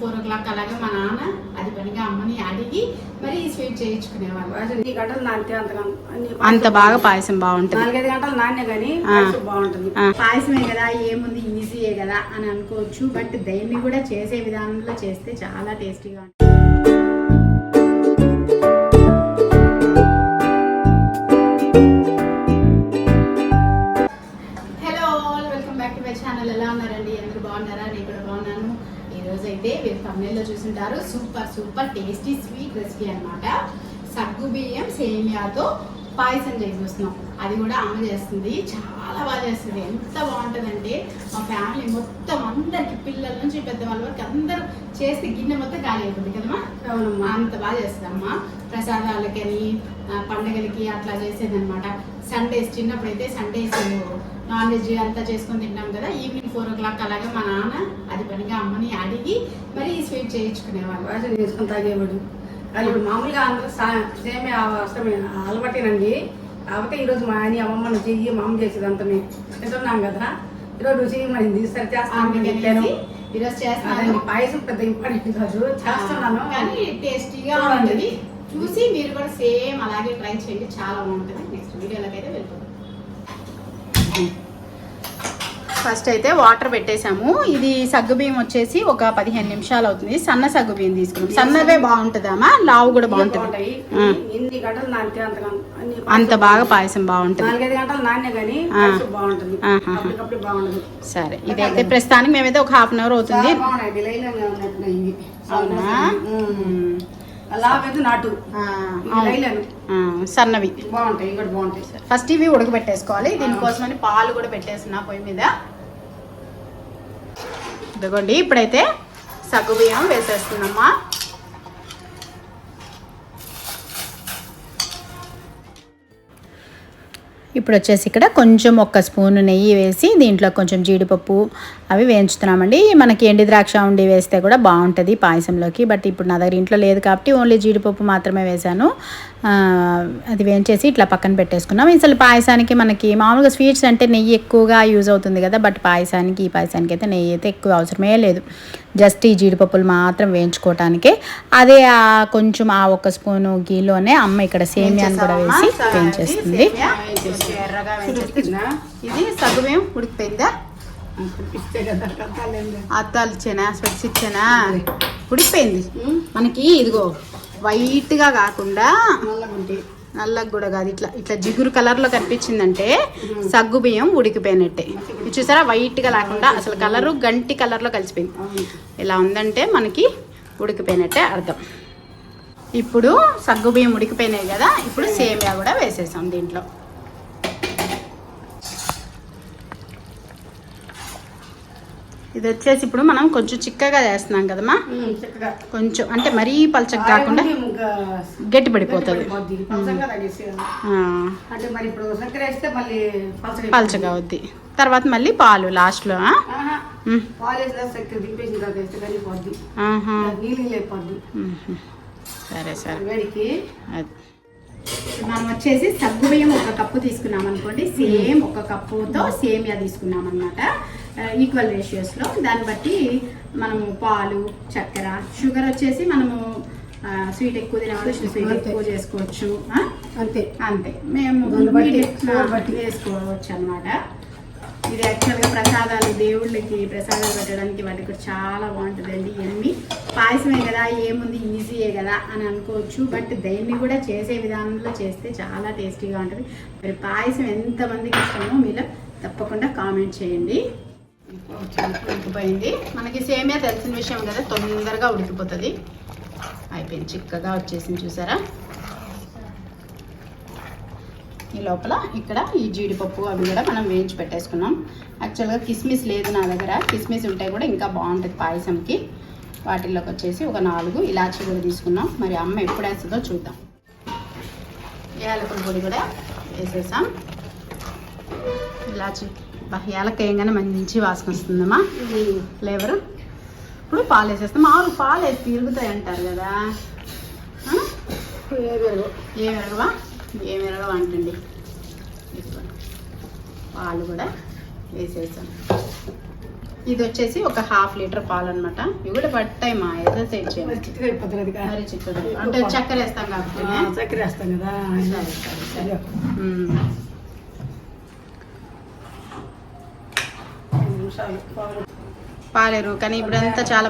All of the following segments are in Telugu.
ఫోర్ ఓ క్లాక్ అలాగే మా నాన్న అది పనిగా అమ్మని అడిగి మరి స్వీట్ చేయించుకునేవాళ్ళు. ఈ గంటలు నానితే అంత బాగా పాయసం బాగుంటుంది. నాలుగైదు గంటలు నాణ్య కానీ. బాగుంటుంది. పాయసమే కదా ఏముంది ఈజీయే కదా అని అనుకోవచ్చు బట్ దేన్ని కూడా చేసే విధానంలో చేస్తే చాలా టేస్టీగా ఉంటుంది. ఎలా ఉన్నారండి? అందరూ బాగున్నారా? నేను కూడా బాగున్నాను. ఈ రోజు అయితే మీరు తమిళలో చూసుంటారు. Super super tasty sweet recipe అన్నమాట. సగ్గు బియ్యం సేమియాతో పాయసం చేస్తున్నాం అది కూడా అమ్మ చేస్తుంది. చాలా బాగా చేస్తుంది. ఎంత బాగుంటుందంటే మా ఫ్యామిలీ మొత్తం అందరికి పిల్లల నుంచి పెద్దవాళ్ళ వరకు అందరూ చేస్తే గిన్నె మొత్తం ఖాళీ అయిపోతుంది కదమ్మా? అవునమ్మా. అంత బాగా చేస్తుందమ్మా. ప్రసాదాలకని ఆ, పండగలకి అట్లా చేసేది అనమాట సండేస్ చిన్నప్పుడు అయితే సండేస్ నాన్ వెజ్ అంతా చేసుకొని తింటాం కదా. ఈవినింగ్ ఫోర్ ఓ క్లాక్ అలాగే మా నాన్న అది పనిగా అమ్మని అడిగి మరి ఈ స్వీట్ చేయించుకునేవాళ్ళు చేసుకుని తాగేవాడు. ఇప్పుడు మామూలుగా అందరూ సేమే అవసరమే అలవాటేనండి కాకపోతే ఈరోజు మా ఆయన అమ్మమ్మ నువ్వు చెయ్యి మా అమ్మ చేసేది అంతా మేము. తింటున్నాం కదా. ఈరోజు నువ్వు చెయ్యమనింది సరే చేస్తాను ఈరోజు చేస్తాను పాయసం పెద్ద ఇంపార్టెంట్ కాదు చేస్తున్నాను. కానీ టేస్టీగా. ఉంటుంది. చూసి మీరు కూడా సేమ్ అలాగే ట్రై చేయండి. చాలా బాగుంటుంది. నెక్స్ట్ వీడియోలోకి అయితే వెళ్ళిపోతాం ఫస్ట్ అయితే వాటర్ పెట్టేసాము ఇది సగ్గుబియ్యం వచ్చేసి ఒక పదిహేను నిమిషాలు అవుతుంది. సన్న సగ్గుబియ్యం తీసుకున్నాం సన్నవే బాగుంటుందమ్మా లావు కూడా బాగుంటుంది. అంత బాగా పాయసం బాగుంటుంది. సరే. ఇదైతే ప్రస్తుతానికి మేమైతే ఒక హాఫ్ అన్ అవర్ అవుతుంది. అవునా? సన్నవి. బాగుంటాయి. ఫస్ట్ ఇవి ఉడకబెట్టేసుకోవాలి. దీనికోసమని పాలు కూడా పెట్టేస్తున్నా పొయ్యి మీద. ఇదిగోండి ఇప్పుడైతే సగ్గుబియ్యం వేసేస్తున్నామా. ఇప్పుడు వచ్చేసి ఇక్కడ కొంచెం ఒక స్పూన్ నెయ్యి వేసి దీంట్లో కొంచెం జీడిపప్పు అవి వేయించుతున్నామండి. మనకి ఎండి ద్రాక్ష ఉండి వేస్తే కూడా బాగుంటుంది పాయసంలోకి బట్ ఇప్పుడు నా దగ్గర ఇంట్లో లేదు కాబట్టి ఓన్లీ జీడిపప్పు మాత్రమే వేశాను. అది వేయించేసి ఇట్లా పక్కన పెట్టేసుకున్నాం. అసలు పాయసానికి మనకి మామూలుగా స్వీట్స్ అంటే నెయ్యి ఎక్కువగా యూజ్ అవుతుంది కదా బట్ పాయసానికి ఈ పాయసానికి అయితే నెయ్యి అయితే ఎక్కువ అవసరమే లేదు. జస్ట్ ఈ జీడిపప్పులు మాత్రం వేయించుకోవటానికే. అదే ఆ కొంచెం ఆ ఒక స్పూను గీలోనే అమ్మ ఇక్కడ సేమియాని కూడా వేసి వేయించేస్తుంది? ఇది సగ్గుబియ్యం ఉడికిపోయిందా. అద్దాలు ఇచ్చానా స్పెట్స్ ఇచ్చానా ఉడికిపోయింది. మనకి ఇదిగో వైట్గా కాకుండా నల్లగా కూడా కాదు. ఇట్లా ఇట్లా జిగురు కలర్లో కనిపించిందంటే సగ్గు బియ్యం ఉడికిపోయినట్టే. చూసారా? వైట్గా లేకుండా అసలు కలరు గంటి కలర్లో కలిసిపోయింది. ఇలా ఉందంటే మనకి ఉడికిపోయినట్టే అర్థం. ఇప్పుడు సగ్గు బియ్యం ఉడికిపోయినాయి కదా ఇప్పుడు సేమియా కూడా వేసేసాం దీంట్లో. ఇది వచ్చేసి ఇప్పుడు మనం కొంచెం చిక్కగా చేస్తున్నాం కదమ్మా? కొంచెం అంటే మరీ పలచగా కాకుండా గట్టి పడిపోతుంది. పలచగా అవుద్ది. తర్వాత మళ్ళీ పాలు లాస్ట్లో. సరే సరే. మనం వచ్చేసి సగ్గు బియ్యం ఒక కప్పు తీసుకున్నాం అనుకోండి సేమ్ ఒక కప్పుతో సేమియా తీసుకున్నాం అనమాట ఈక్వల్ రేషియోస్లో. దాన్ని బట్టి మనము పాలు చక్కెర షుగర్ వచ్చేసి మనము స్వీట్ ఎక్కువ తినవాలి స్వీట్ ఎక్కువ చేసుకోవచ్చు? అంతే. అంతే. మేము. వేసుకోవచ్చు అనమాట ఇది యాక్చువల్గా ప్రసాదాలు దేవుళ్ళకి ప్రసాదాలు పెట్టడానికి వాటికి కూడా చాలా బాగుంటుందండి. ఎమ్మి పాయసమే కదా ఏముంది ఈజీయే కదా అని అనుకోవచ్చు. బట్ దేన్ని కూడా చేసే విధానంలో చేస్తే చాలా టేస్టీగా ఉంటుంది. మరి పాయసం ఎంతమందికి ఇష్టమో మీలో తప్పకుండా కామెంట్ చేయండి. ఉడికిపోయింది. మనకి సేమియా తెలిసిన విషయం కదా తొందరగా ఉడికిపోతుంది. అయిపోయింది చిక్కగా వచ్చేసింది చూసారా? ఈ లోపల ఇక్కడ ఈ జీడిపప్పు అవి కూడా మనం వేయించి పెట్టేసుకున్నాం. యాక్చువల్గా కిస్మిస్ లేదు నా దగ్గర. కిస్మిస్ ఉంటే కూడా ఇంకా బాగుంటుంది పాయసంకి. వాటిల్లోకి వచ్చేసి ఒక నాలుగు ఇలాచీ కూడా తీసుకున్నాం. మరి అమ్మ ఎప్పుడు వేస్తుందో చూద్దాం. యాలకుల పొడి కూడా వేసేసాం. ఇలాచి బా యాలక వేయగానే మంచి వాసన వస్తుందమ్మా. ఫ్లేవర్ ఇప్పుడు పాలు వేసేస్తాం. మామూలు పాలు వేసి తిరుగుతాయి అంటారు కదా. ఆ? ఏం ఎరగవా ఏం ఎరగవా అంటండి. పాలు కూడా వేసేసాం. ఇది వచ్చేసి ఒక హాఫ్ లీటర్ పాలు అనమాట ఇవి కూడా పట్టాయి మా ఏదో సైడ్ చేయాలి అంటే చక్కెర వేస్తాం కాబట్టి చక్కెర వేస్తాం కదా. పాలేరు కానీ ఇప్పుడంతా చాలా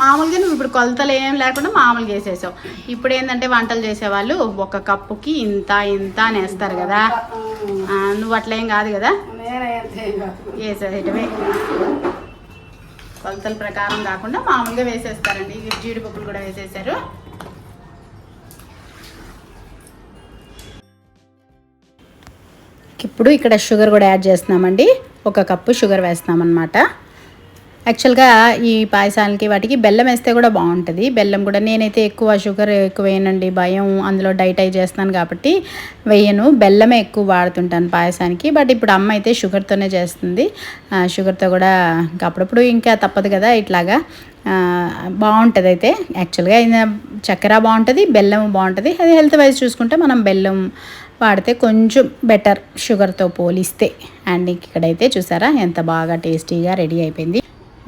మామూలుగా నువ్వు ఇప్పుడు కొలతలు ఏం లేకుండా మామూలుగా వేసేసావు. ఇప్పుడు ఏంటంటే వంటలు చేసేవాళ్ళు ఒక కప్పుకి ఇంత ఇంత అని వేస్తారు కదా నువ్వు అట్లా ఏం కాదు కదా. నేనే వేసేటమే కొలతల ప్రకారం కాకుండా మామూలుగా వేసేస్తారండి. జీడిపప్పులు కూడా వేసేసారు. ఇప్పుడు ఇక్కడ షుగర్ కూడా యాడ్ చేస్తున్నామండి. ఒక కప్పు షుగర్ వేస్తున్నామన్నమాట. యాక్చువల్గా ఈ పాయసాలకి వాటికి బెల్లం వేస్తే కూడా బాగుంటుంది. బెల్లం కూడా నేనైతే ఎక్కువ షుగర్ ఎక్కువ వేయనండి భయం. అందులో డైట్ అయి చేస్తాను కాబట్టి వేయను. బెల్లమే ఎక్కువ వాడుతుంటాను పాయసానికి. బట్ ఇప్పుడు అమ్మ అయితే షుగర్తోనే చేస్తుంది. షుగర్తో కూడా ఇంకా అప్పుడప్పుడు ఇంకా తప్పదు కదా ఇట్లాగా. బాగుంటుంది అయితే. యాక్చువల్గా చక్కెర బాగుంటుంది బెల్లం బాగుంటుంది. అది హెల్త్ వైజ్ చూసుకుంటే మనం బెల్లం వాడితే కొంచెం బెటర్ షుగర్తో పోలిస్తే. అండ్ ఇక్కడైతే చూసారా ఎంత బాగా టేస్టీగా రెడీ అయిపోయింది.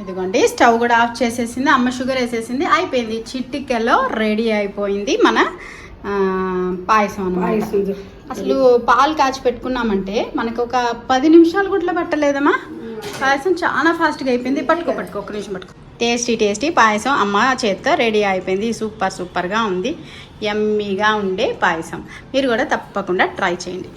ఇదిగోండి స్టవ్ కూడా ఆఫ్ చేసేసింది అమ్మ షుగర్ వేసేసింది అయిపోయింది. చిట్టికల్లో రెడీ అయిపోయింది మన పాయసం ఇది. అసలు పాలు కాచి పెట్టుకున్నామంటే మనకు ఒక పది నిమిషాలు కూడా పట్టలేదమ్మా. పాయసం చాలా ఫాస్ట్గా అయిపోయింది. పట్టుకో పట్టుకో ఒక నిమిషం పట్టుకో. టేస్టీ టేస్టీ పాయసం అమ్మ చేత్తో రెడీ అయిపోయింది. సూపర్ సూపర్గా ఉంది. ఎమ్మీగా ఉండే పాయసం. మీరు కూడా తప్పకుండా ట్రై చేయండి.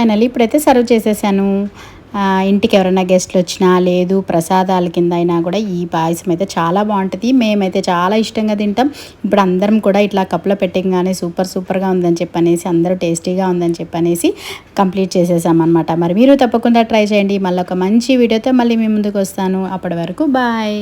ఫైనల్లీ ఇప్పుడైతే సర్వ్ చేసేసాను. ఇంటికి ఎవరైనా గెస్ట్లు వచ్చినా లేదు ప్రసాదాల కింద అయినా కూడా ఈ పాయసం అయితే చాలా బాగుంటుంది. మేమైతే చాలా ఇష్టంగా తింటాం. ఇప్పుడు అందరం కూడా ఇట్లా కప్పులో పెట్టగానే సూపర్ సూపర్గా ఉందని చెప్పనేసి అందరూ టేస్టీగా ఉందని చెప్పనేసి కంప్లీట్ చేసేసామన్నమాట. మరి మీరు తప్పకుండా ట్రై చేయండి. మళ్ళీ ఒక మంచి వీడియోతో మళ్ళీ మీ ముందుకు వస్తాను. అప్పటి వరకు బాయ్.